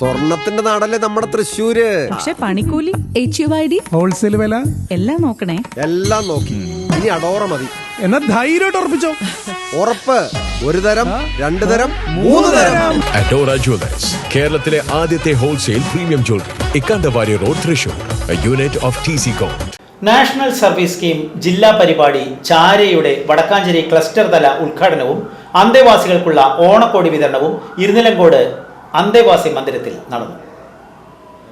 സ്വർണത്തിന്റെ നാടല്ലേ നമ്മുടെ തൃശ്ശൂര്? പക്ഷെ പണിക്കൂലി H U I D wholesale വില? എല്ലാം നോക്കണേ. എല്ലാം നോക്കി. ഇനി അടോറ മതി. എന്നാ ധൈര്യമായിട്ട് ഉറപ്പിച്ചോ? ഉറപ്പ്. ഒരു തരം രണ്ടു തരം മൂന്ന് തരം. അഡോറ ജ്വല്ലേഴ്സ് കേരളത്തിലെ ആദ്യത്തെ wholesale premium jewellery Ikkandavari road Thrissur unit of T C com national service scheme ജില്ലാ പരിപാടി ചാരയുടെ വടക്കാഞ്ചേരി ക്ലസ്റ്റർ തല ഉദ്ഘാടനവും അന്തേവാസികൾക്കുള്ള ഓണക്കോടി വിതരണവും ഇരുനിലങ്കോട് അന്തേവാസി മന്ദിരത്തിൽ നടന്നു.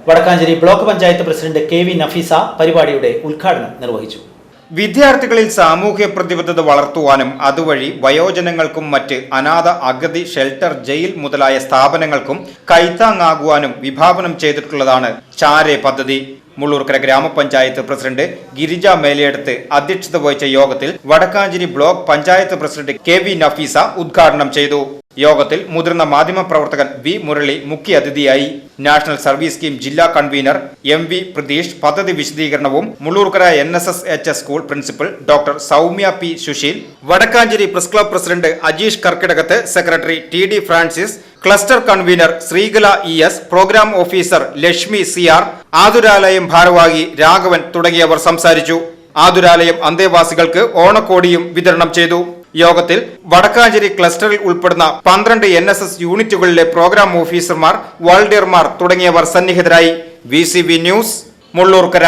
Vadakkanchery block panchayat president K V Nafeesa പരിപാടിയുടെ ഉദ്ഘാടനം നിർവഹിച്ചു. വിദ്യാർത്ഥികളിൽ സാമൂഹ്യ പ്രതിബദ്ധത വളർത്തുവാനും അതുവഴി വയോജനങ്ങൾക്കും മറ്റ് അനാഥ അഗതി ഷെൽട്ടർ ജയിൽ മുതലായ സ്ഥാപനങ്ങൾക്കും കൈത്താങ്ങാകുവാനും വിഭാവനം ചെയ്തിട്ടുള്ളതാണ് ചാരെ പദ്ധതി. മുള്ളൂർക്കര ഗ്രാമപഞ്ചായത്ത് പ്രസിഡന്റ് ഗിരിജ മേലയെടുത്ത് അധ്യക്ഷത വഹിച്ച യോഗത്തിൽ Vadakkanchery block panchayat president K V Nafeesa ഉദ്ഘാടനം ചെയ്തു. യോഗത്തിൽ മുതിർന്ന മാധ്യമപ്രവർത്തകൻ വി മുരളി മുഖ്യാതിഥിയായി നാഷണൽ സർവീസ് സ്കീം ജില്ലാ കൺവീനർ എം വി പ്രതീഷ് പദ്ധതി വിശദീകരണവും Mullurkara N S S H S school principal doctor Soumya P Susheel Vadakkanchery press club president Ajeesh Karkidakath secretary T D Francis cluster convener Sreekala E S programme officer Lakshmi C R ആതുരാലയം ഭാരവാഹി രാഘവൻ തുടങ്ങിയവർ സംസാരിച്ചു. ആതുരാലയം അന്തേവാസികൾക്ക് ഓണക്കോടിയും വിതരണം ചെയ്തു. യോഗത്തിൽ വടക്കാഞ്ചേരി ക്ലസ്റ്ററിൽ ഉൾപ്പെടുന്ന പന്ത്രണ്ട് N S S യൂണിറ്റുകളിലെ പ്രോഗ്രാം ഓഫീസർമാർ വാളണ്ടിയർമാർ തുടങ്ങിയവർ സന്നിഹിതരായി. V news Mullurkara.